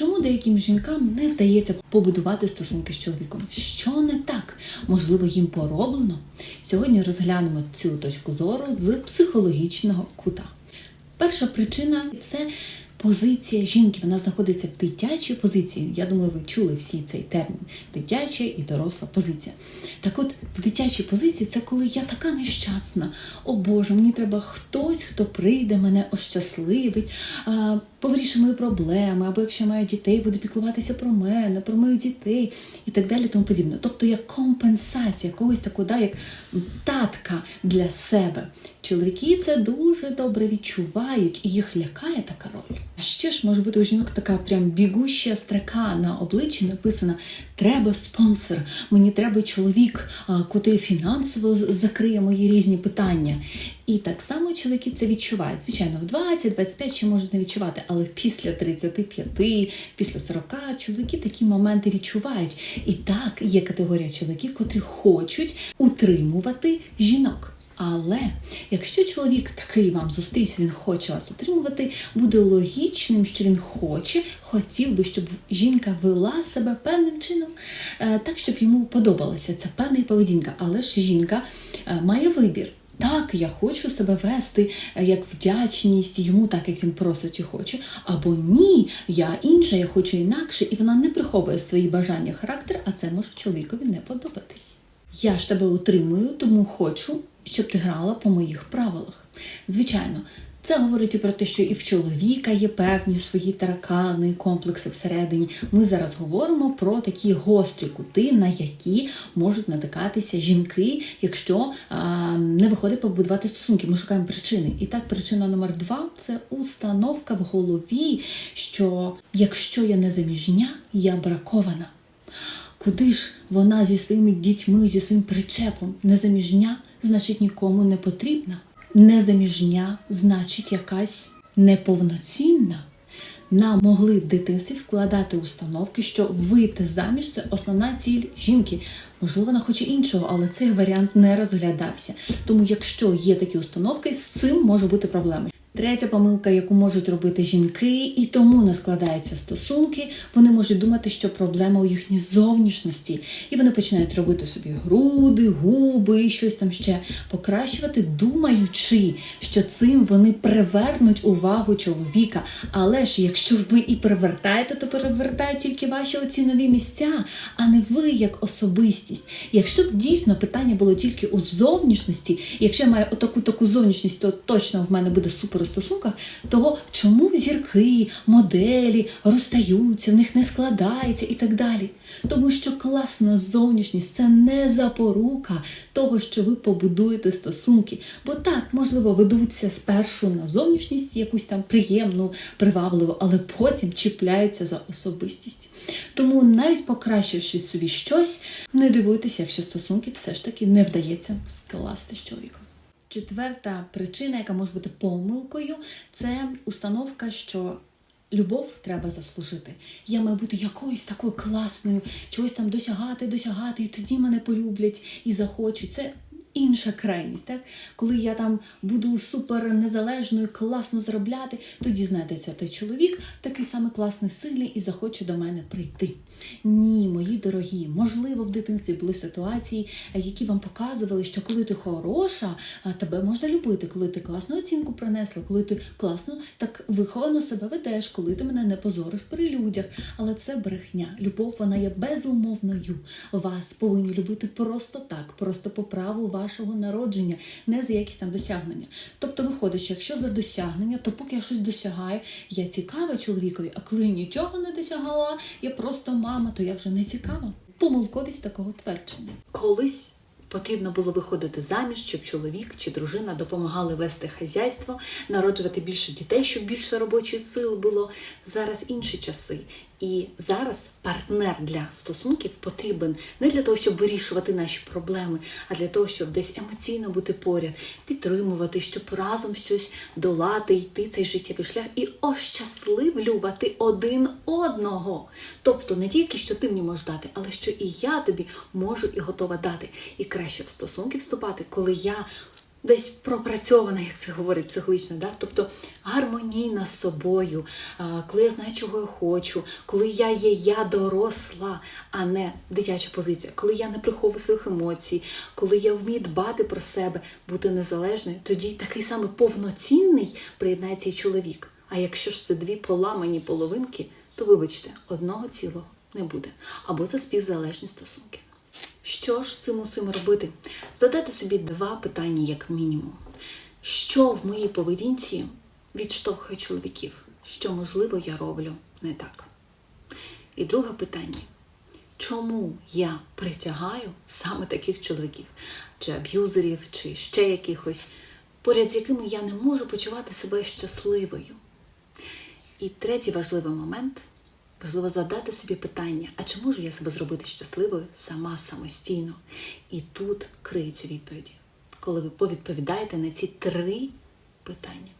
Чому деяким жінкам не вдається побудувати стосунки з чоловіком? Що не так? Можливо, їм пороблено? Сьогодні розглянемо цю точку зору з психологічного кута. Перша причина це позиція жінки. Вона знаходиться в дитячій позиції. Я думаю, ви чули всі цей термін дитяча і доросла позиція. Так от, в дитячій позиції це коли я така нещасна. О Боже, мені треба хтось, хто прийде, мене ощасливить, а, мої проблеми, або якщо я маю дітей, буде піклуватися про мене, про моїх дітей і так далі, тому подібне. Тобто як компенсація когось такого, да, як татка для себе. Чоловіки це дуже добре відчувають, і їх лякає така роль. Ще ж може бути у жінок така прям бігуща строка на обличчі написана: Треба спонсор, мені треба чоловік, котрий фінансово закриє мої різні питання. І так само чоловіки це відчувають. Звичайно, в 20-25 ще можуть не відчувати, але після 35, після 40 чоловіки такі моменти відчувають. І так є категорія чоловіків, котрі хочуть утримувати жінок. Але якщо чоловік такий вам зустрівся, він хоче вас утримувати, буде логічним, що він хоче, хотів би, щоб жінка вела себе певним чином, е, так, щоб йому подобалася ця певна поведінка. Але ж жінка е, має вибір. Так, я хочу себе вести е, як вдячність йому, так як він просить і хоче. Або ні, я інша, я хочу інакше, і вона не приховує свої бажання, характер, а це може чоловікові не подобатись. Я ж тебе утримую, тому хочу, щоб ти грала по моїх правилах. Звичайно, це говорить і про те, що і в чоловіка є певні свої таракани, комплекси всередині. Ми зараз говоримо про такі гострі кути, на які можуть натикатися жінки, якщо а, не виходить побудувати стосунки. Ми шукаємо причини. І так, причина номер два це установка в голові, що якщо я не заміжня, я бракована. Куди ж вона зі своїми дітьми, зі своїм причепом незаміжня, значить нікому не потрібна. Незаміжня значить якась неповноцінна. Нам могли в дитинстві вкладати установки, що вийти заміж це основна ціль жінки. Можливо, вона хоче іншого, але цей варіант не розглядався. Тому, якщо є такі установки, з цим може бути проблеми. Третя помилка, яку можуть робити жінки, і тому не складаються стосунки, вони можуть думати, що проблема у їхній зовнішності, і вони починають робити собі груди, губи, щось там ще покращувати, думаючи, що цим вони привернуть увагу чоловіка. Але ж якщо ви і привертаєте, то перевертають тільки ваші оці нові місця, а не ви як особистість. Якщо б дійсно питання було тільки у зовнішності, якщо я маю отаку таку зовнішність, то точно в мене буде супер у стосунках, того чому зірки, моделі розстаються, в них не складається і так далі. Тому що класна зовнішність це не запорука того, що ви побудуєте стосунки. Бо так, можливо, ведуться спершу на зовнішність, якусь там приємну, привабливу, але потім чіпляються за особистість. Тому навіть покращивши собі щось, не дивуйтеся, якщо стосунки все ж таки не вдається скласти з чоловіком. Четверта причина, яка може бути помилкою, це установка, що любов треба заслужити. Я маю бути якоюсь такою класною, чогось там досягати, досягати, і тоді мене полюблять і захочуть. Це інша крайність, так? Коли я там буду супер незалежною, класно заробляти, тоді знайдеться той чоловік, такий самий класний, сильний і захоче до мене прийти. Ні, мої дорогі, можливо, в дитинстві були ситуації, які вам показували, що коли ти хороша, тебе можна любити, коли ти класну оцінку принесла, коли ти класно так виховано себе ведеш, коли ти мене не позориш при людях. Але це брехня. Любов вона є безумовною. Вас повинні любити просто так, просто по праву вашого народження, не за якісь там досягнення. Тобто, виходить, що якщо за досягнення, то поки я щось досягаю, я цікава чоловікові, а коли нічого не досягала, я просто мама, то я вже не цікава. Помилковість такого твердження. Колись потрібно було виходити заміж, щоб чоловік чи дружина допомагали вести хазяйство, народжувати більше дітей, щоб більше робочої сили було. Зараз інші часи. І зараз партнер для стосунків потрібен не для того, щоб вирішувати наші проблеми, а для того, щоб десь емоційно бути поряд, підтримувати, щоб разом щось долати, йти цей життєвий шлях і ощасливлювати один одного. Тобто не тільки що ти мені можеш дати, але що і я тобі можу і готова дати. І краще в стосунки вступати, коли я десь пропрацьована, як це говорить психологічно, да? тобто гармонійна з собою, коли я знаю, чого я хочу, коли я є я доросла, а не дитяча позиція, коли я не приховую своїх емоцій, коли я вмію дбати про себе, бути незалежною, тоді такий самий повноцінний приєднається і чоловік. А якщо ж це дві поламані половинки, то вибачте, одного цілого не буде. Або це співзалежні стосунки. Що ж цим усім робити? Задати собі два питання, як мінімум. Що в моїй поведінці відштовхує чоловіків? Що, можливо, я роблю не так? І друге питання: чому я притягаю саме таких чоловіків, чи аб'юзерів, чи ще якихось, поряд з якими я не можу почувати себе щасливою? І третій важливий момент важливо задати собі питання: а чи можу я себе зробити щасливою сама самостійно? І тут криються відповіді, коли ви повідповідаєте на ці три питання.